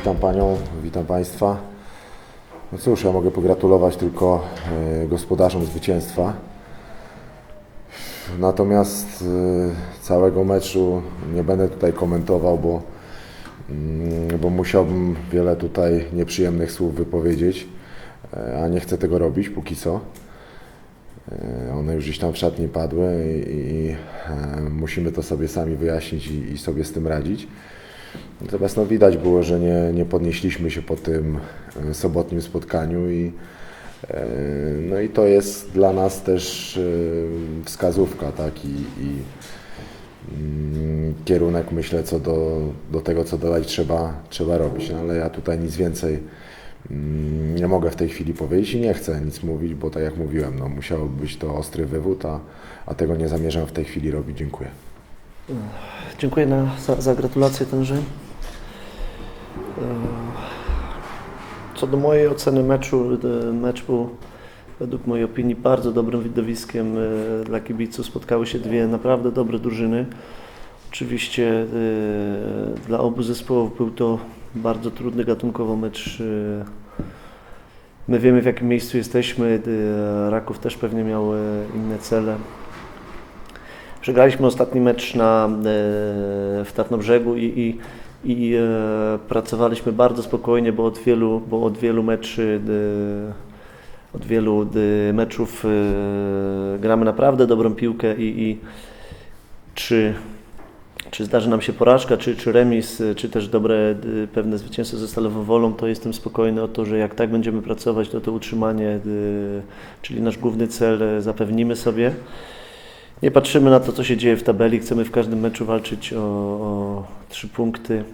witam Panią, witam Państwa. No cóż, ja mogę pogratulować tylko e, gospodarzom zwycięstwa. Natomiast e, całego meczu nie będę tutaj komentował, bo, mm, bo musiałbym wiele tutaj nieprzyjemnych słów wypowiedzieć, e, a nie chcę tego robić póki co. One już gdzieś tam w szatni padły i, i musimy to sobie sami wyjaśnić i, i sobie z tym radzić. Natomiast no, widać było, że nie, nie podnieśliśmy się po tym e, sobotnim spotkaniu i, e, no i to jest dla nas też e, wskazówka tak? I, i mm, kierunek myślę co do, do tego, co dalej trzeba, trzeba robić. No, ale ja tutaj nic więcej mm, nie mogę w tej chwili powiedzieć i nie chcę nic mówić, bo tak jak mówiłem, no, musiał być to ostry wywód, a, a tego nie zamierzam w tej chwili robić. Dziękuję. Dziękuję na, za, za gratulacje tenże. E, Co do mojej oceny meczu, e, mecz był według mojej opinii bardzo dobrym widowiskiem e, dla kibiców. Spotkały się dwie naprawdę dobre drużyny. Oczywiście dla obu zespołów był to bardzo trudny gatunkowo mecz. My wiemy w jakim miejscu jesteśmy. Raków też pewnie miał inne cele. Przegraliśmy ostatni mecz na, e, w Tarnobrzegu i, i, i e, pracowaliśmy bardzo spokojnie, bo od wielu, bo od wielu meczy, e, od wielu meczów gramy naprawdę dobrą piłkę i, i czy, czy zdarzy nam się porażka, czy, czy remis, czy też dobre pewne zwycięstwo ze Stalową Wolą, to jestem spokojny o to, że jak tak będziemy pracować, to to utrzymanie, czyli nasz główny cel zapewnimy sobie. Nie patrzymy na to, co się dzieje w tabeli. Chcemy w każdym meczu walczyć o, o trzy punkty.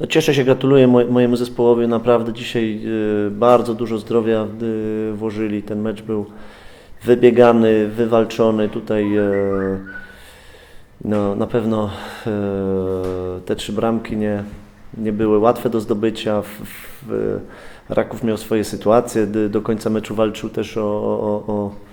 No cieszę się, gratuluję moj, mojemu zespołowi. Naprawdę dzisiaj y, bardzo dużo zdrowia y, włożyli. Ten mecz był wybiegany, wywalczony. Tutaj y, no, na pewno te trzy bramki nie, nie były łatwe do zdobycia. Raków miał swoje sytuacje. Do końca meczu walczył też o, o, o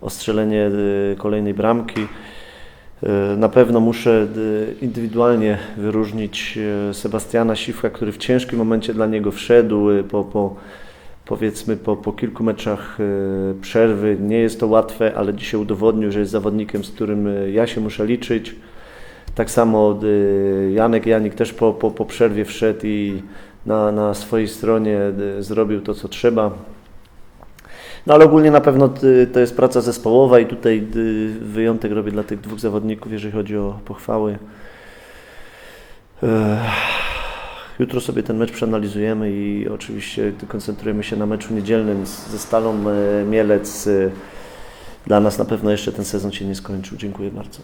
o strzelenie y, kolejnej bramki. Y, Na pewno muszę y, indywidualnie wyróżnić Sebastiana Siwka, który w ciężkim momencie dla niego wszedł po, po powiedzmy po, po kilku meczach przerwy. Nie jest to łatwe, ale dzisiaj udowodnił, że jest zawodnikiem, z którym ja się muszę liczyć. Tak samo Janek Janik też po, po, po przerwie wszedł i na, na swojej stronie zrobił to, co trzeba. No ale ogólnie na pewno y, to jest praca zespołowa i tutaj y, wyjątek robię dla tych dwóch zawodników, jeżeli chodzi o pochwały. Jutro sobie ten mecz przeanalizujemy i oczywiście koncentrujemy się na meczu niedzielnym ze Stalą e, Mielec. Y, Dla nas na pewno jeszcze ten sezon się nie skończył. Dziękuję bardzo.